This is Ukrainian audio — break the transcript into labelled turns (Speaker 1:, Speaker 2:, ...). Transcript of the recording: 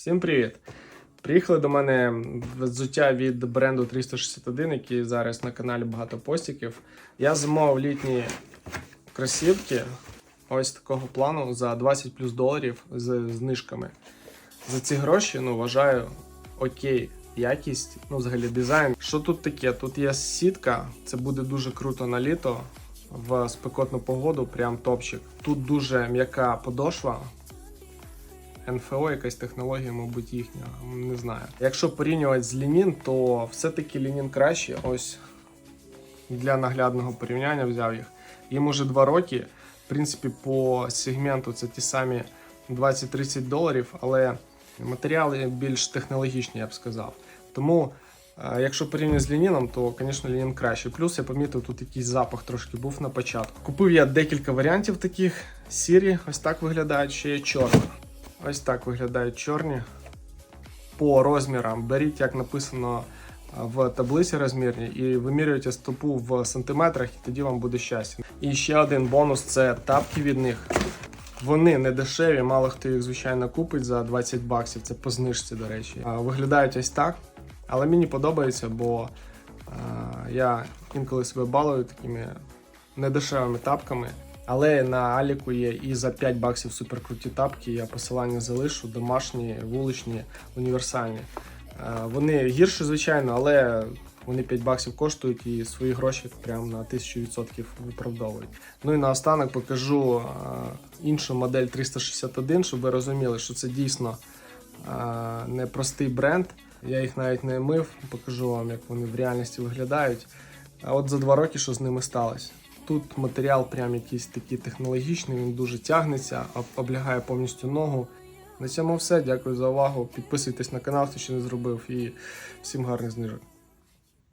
Speaker 1: Всім привіт! Приїхали до мене взуття від бренду 361, який зараз на каналі багато постіків. Я замовив літні кросівки ось такого плану за 20 плюс доларів з знижками. За ці гроші, ну, вважаю, окей. Якість, ну, взагалі дизайн. Що тут таке? Тут є сітка, це буде дуже круто на літо в спекотну погоду, прям топчик. Тут дуже м'яка подошва, НФО, якась технологія, мабуть, їхня, не знаю. Якщо порівнювати з Лінін, то все-таки Лінін краще. Ось для наглядного порівняння взяв їх. Їм уже 2 роки. В принципі, по сегменту це ті самі 20-30 доларів, але матеріали більш технологічні, я б сказав. Тому, е, якщо порівнювати з Лініном, то, звісно, Лінін краще. Плюс я помітив, тут якийсь запах трошки був на початку. Купив я декілька варіантів таких. Сірі, ось так виглядають, ще є чорні. Ось так виглядають чорні. По розмірам беріть, як написано в таблиці розмірні, і вимірюйте стопу в сантиметрах, і тоді вам буде щастя. І ще один бонус це тапки від них. Вони не дешеві, мало хто їх, звичайно, купить за 20 баксів. Це по знижці, до речі. Виглядають ось так. Але мені подобається, бо а, я інколи себе балую такими недешевими тапками. Але на Аліку є і за 5 баксів суперкруті тапки. Я посилання залишу, домашні, вуличні, універсальні. Е, Вони гірші, звичайно, але вони 5 баксів коштують і свої гроші прям на 1000% виправдовують. Ну і наостанок покажу е, іншу модель 361, щоб ви розуміли, що це дійсно е, не простий бренд. Я їх навіть не мив, покажу вам, як вони в реальності виглядають. А от за два роки, що з ними сталося. Тут матеріал прям якийсь такий технологічний, він дуже тягнеться, облягає повністю ногу. На цьому все. Дякую за увагу. Підписуйтесь на канал, хто ще не зробив, і всім гарних знижок.